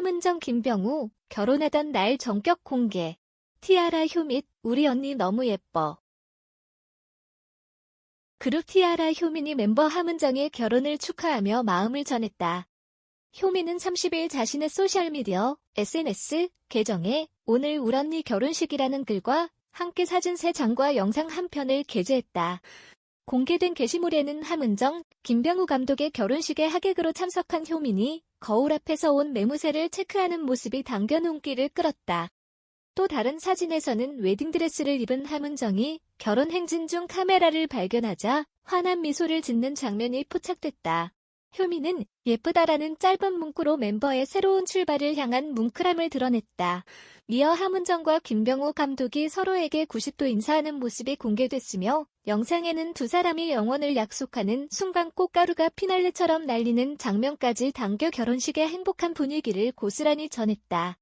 함은정 김병우 결혼하던 날 전격 공개. 티아라 효밋 우리 언니 너무 예뻐. 그룹 티아라 효민이 멤버 함은정의 결혼을 축하하며 마음을 전했다. 효민은 30일 자신의 소셜미디어 SNS 계정에 오늘 울 언니 결혼식이라는 글과 함께 사진 3장과 영상 한 편을 게재했다. 공개된 게시물에는 함은정, 김병우 감독의 결혼식에 하객으로 참석한 효민이 거울 앞에서 온 매무새를 체크하는 모습이 당겨 눈길을 끌었다. 또 다른 사진에서는 웨딩드레스를 입은 함은정이 결혼 행진 중 카메라를 발견하자 환한 미소를 짓는 장면이 포착됐다. 효민은 예쁘다라는 짧은 문구로 멤버의 새로운 출발을 향한 뭉클함을 드러냈다. 이어 함은정과 김병우 감독이 서로에게 90도 인사하는 모습이 공개됐으며 영상에는 두 사람이 영원을 약속하는 순간 꽃가루가 피날레처럼 날리는 장면까지 당겨 결혼식의 행복한 분위기를 고스란히 전했다.